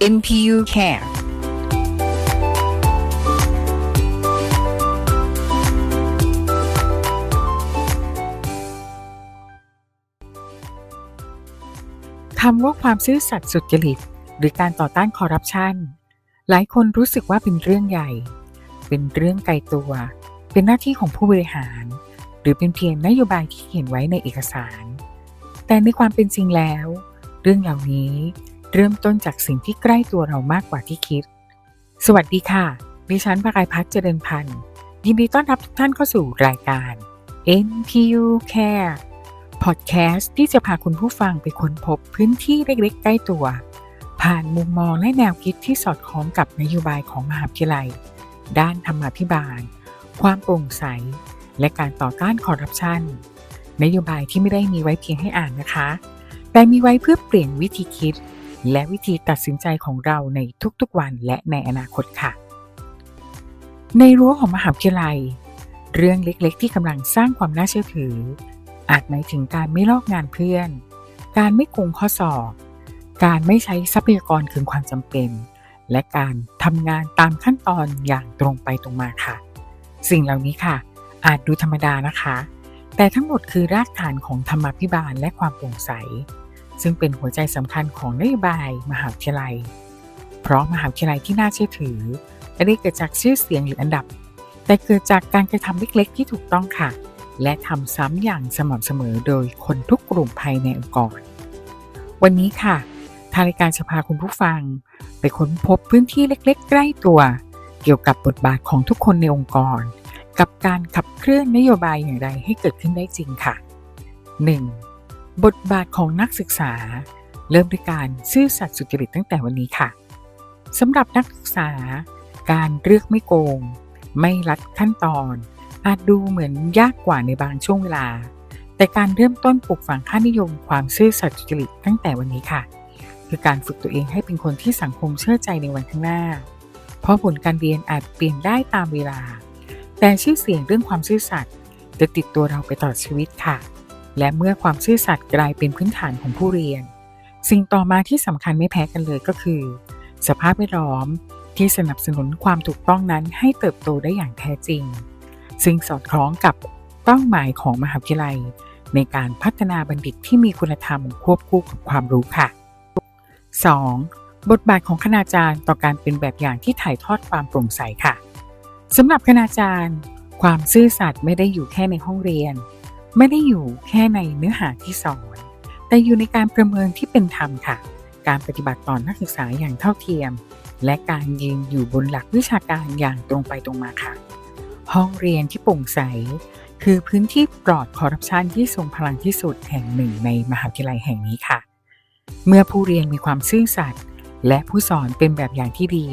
NPU Care คำว่าความซื่อสัตย์สุจริต หรือการต่อต้านคอร์รัปชันหลายคนรู้สึกว่าเป็นเรื่องใหญ่ เป็นเรื่องไกลตัว เป็นหน้าที่ของผู้บริหาร หรือเป็นเพียงนโยบายที่เขียนไว้ในเอกสาร แต่ในความเป็นจริงแล้ว เรื่องเหล่านี้ เริ่มต้นจากสิ่งที่ใกล้ตัวเรามากกว่าที่คิด สวัสดีค่ะ ดิฉันประกายพัฒน์เจริญพันธ์ยินดีต้อนรับทุกท่านเข้าสู่รายการ NPU Care พอดแคสต์ที่จะพาคุณผู้ฟังไปค้นพบพื้นที่เล็กๆ ใกล้ตัว ผ่านมุมมองและแนวคิดที่สอดคล้องกับนโยบายของมหาวิทยาลัย ด้านธรรมาภิบาล ความโปร่งใส และการต่อต้านคอร์รัปชันนโยบายที่ไม่ได้มีไว้เพียงให้อ่านนะคะ แต่มีไว้เพื่อเปลี่ยนวิธีคิด และวิธีตัดสินใจของเราในทุกๆวันและในอนาคตค่ะ ในรั้วของมหาวิทยาลัย เรื่องเล็กๆ ที่กำลังสร้างความน่าเชื่อถือ อาจหมายถึงการไม่ลอกงานเพื่อน การไม่โกงข้อสอบ การไม่ใช้ทรัพยากรเกินความจำเป็น และการทำงานตามขั้นตอนอย่างตรงไปตรงมาค่ะ สิ่งเหล่านี้ค่ะ อาจดูธรรมดานะคะ แต่ทั้งหมดคือรากฐานของธรรมาภิบาลและความโปร่งใส ซึ่งเป็นหัวใจสำคัญของนโยบายมหาวิทยาลัย เพราะมหาวิทยาลัยที่น่าเชื่อถือไม่ได้เกิดจากชื่อเสียงหรืออันดับ แต่เกิดจากการกระทำเล็กๆ ที่ถูกต้องค่ะ และทำซ้ำอย่างสม่ำเสมอโดยคนทุกกลุ่มภายในองค์กร วันนี้ค่ะ ทางรายการจะพาคุณผู้ฟัง ไปค้นพบพื้นที่เล็กๆ ใกล้ตัว เกี่ยวกับบทบาทของทุกคนในองค์กร กับการขับเคลื่อนนโยบายอย่างไรให้เกิดขึ้นได้จริงค่ะ 1. บทบาทของนักศึกษา เริ่มด้วยการซื่อสัตย์สุจริตตั้งแต่วันนี้ค่ะสำหรับนักศึกษา การเลือกไม่โกง ไม่ลัดขั้นตอน อาจดูเหมือนยากกว่าในบางช่วงเวลา แต่การเริ่มต้นปลูกฝังค่านิยมความซื่อสัตย์สุจริตตั้งแต่วันนี้ค่ะ คือการฝึกตัวเองให้เป็นคนที่สังคมเชื่อใจในวันข้างหน้า เพราะผลการเรียนอาจเปลี่ยนได้ตามเวลา แต่ชื่อเสียงเรื่องความซื่อสัตย์จะติดตัวเราไปตลอดชีวิตค่ะ และเมื่อความซื่อสัตย์กลายเป็นพื้นฐานของผู้เรียน สิ่งต่อมาที่สำคัญไม่แพ้กันเลยก็คือ สภาพแวดล้อมที่สนับสนุนความถูกต้องนั้นให้เติบโตได้อย่างแท้จริง ซึ่งสอดคล้องกับเป้าหมายของมหาวิทยาลัย ในการพัฒนาบัณฑิตที่มีคุณธรรมควบคู่กับความรู้ค่ะ 2. บทบาทของคณาจารย์ต่อการเป็นแบบอย่างที่ถ่ายทอดความโปร่งใสค่ะสำหรับคณาจารย์ ความซื่อสัตย์ไม่ได้อยู่แค่ในห้องเรียน ไม่ได้อยู่แค่ในเนื้อหาที่สอน แต่อยู่ในการประเมินที่เป็นธรรมค่ะ การปฏิบัติต่อนักศึกษาอย่างเท่าเทียม และการยืนอยู่บนหลักวิชาการอย่างตรงไปตรงมาค่ะ ห้องเรียนที่โปร่งใส คือพื้นที่ปลอดคอร์รัปชันที่ทรงพลังที่สุดแห่งหนึ่งในมหาวิทยาลัยแห่งนี้ค่ะ เมื่อผู้เรียนมีความซื่อสัตย์และผู้สอนเป็นแบบอย่างที่ดี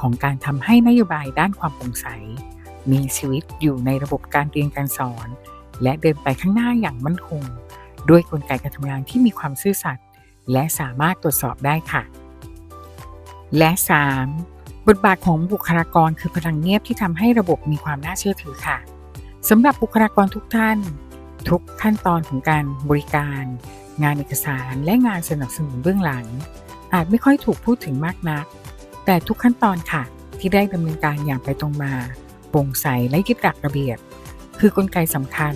ของการทำให้นโยบายด้านความโปร่งใส มีชีวิตอยู่ในระบบการเรียนการสอน และเดินไปข้างหน้าอย่างมั่นคง ด้วยกลไกการทำงานที่มีความซื่อสัตย์และสามารถตรวจสอบได้ค่ะ และ 3. บทบาทของบุคลากรคือพลังเงียบที่ทำให้ระบบมีความน่าเชื่อถือค่ะสำหรับบุคลากรทุกท่าน ทุกขั้นตอนของการบริการ งานเอกสารและงานสนับสนุนเบื้องหลัง อาจไม่ค่อยถูกพูดถึงมากนัก แต่ทุกขั้นตอนค่ะ ที่ได้ดำเนินการอย่างไปตรงมาโปร่งใสและยึดหลักระเบียบ คือกลไกสำคัญ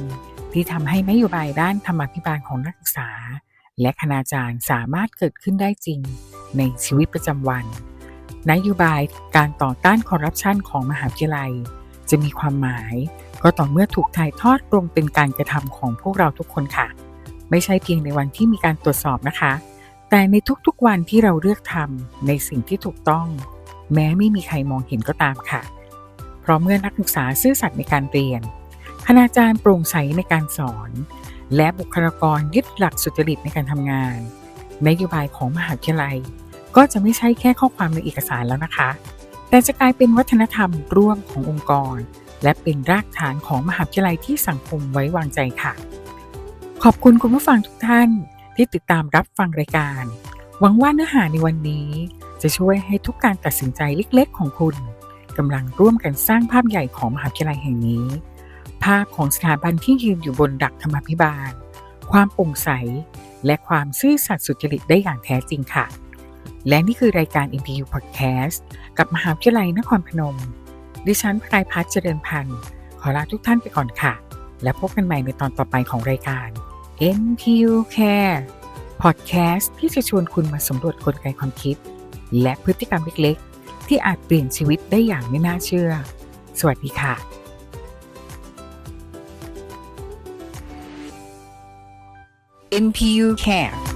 ที่ทำให้นโยบายด้านธรรมาภิบาลของนักศึกษา และคณาจารย์สามารถเกิดขึ้นได้จริงในชีวิตประจำวัน นโยบายการต่อต้านคอร์รัปชันของมหาวิทยาลัย จะมีความหมาย ก็ต่อเมื่อถูกถ่ายทอดลงเป็นการกระทำของพวกเราทุกคนค่ะ ไม่ใช่เพียงในวันที่มีการตรวจสอบนะคะ แต่ในทุกๆวันที่เราเลือกทำในสิ่งที่ถูกต้อง แม้ไม่มีใครมองเห็นก็ตามค่ะ เพราะเมื่อนักศึกษาซื่อสัตย์ในการเรียน คณาจารย์โปร่งใสในการสอน และบุคลากรยึดหลักสุจริตในการทำงาน นโยบายของมหาวิทยาลัย ก็จะไม่ใช่แค่ข้อความในเอกสารแล้วนะคะ แต่จะกลายเป็นวัฒนธรรมร่วมขององค์กร และเป็นรากฐานของมหาวิทยาลัยที่สังคมไว้วางใจค่ะ ขอบคุณคุณผู้ฟังทุกท่านที่ติดตามรับฟังรายการ หวังว่าเนื้อหาในวันนี้ จะช่วยให้ทุกการตัดสินใจเล็กๆ ของคุณกำลังร่วมกันสร้างภาพใหญ่ของมหาวิทยาลัยแห่งนี้ ภาพของสถาบันที่ยืนอยู่บนดักธรรมาภิบาล ความโปร่งใส และความซื่อสัตย์สุจริตได้อย่างแท้จริงค่ะ และนี่คือรายการ NTU Podcast กับมหาวิทยาลัยนครพนม ดิฉันพรายพัฒน์เจริญพันธ์ขอลาทุกท่านไปก่อนค่ะ และพบกันใหม่ในตอนต่อไปของรายการ NTU Care Podcast ที่จะชวนคุณมาสำรวจกลไกความคิด และพฤติกรรมเล็กๆ ที่อาจเปลี่ยนชีวิตได้อย่างไม่น่าเชื่อ สวัสดีค่ะ MPU Care.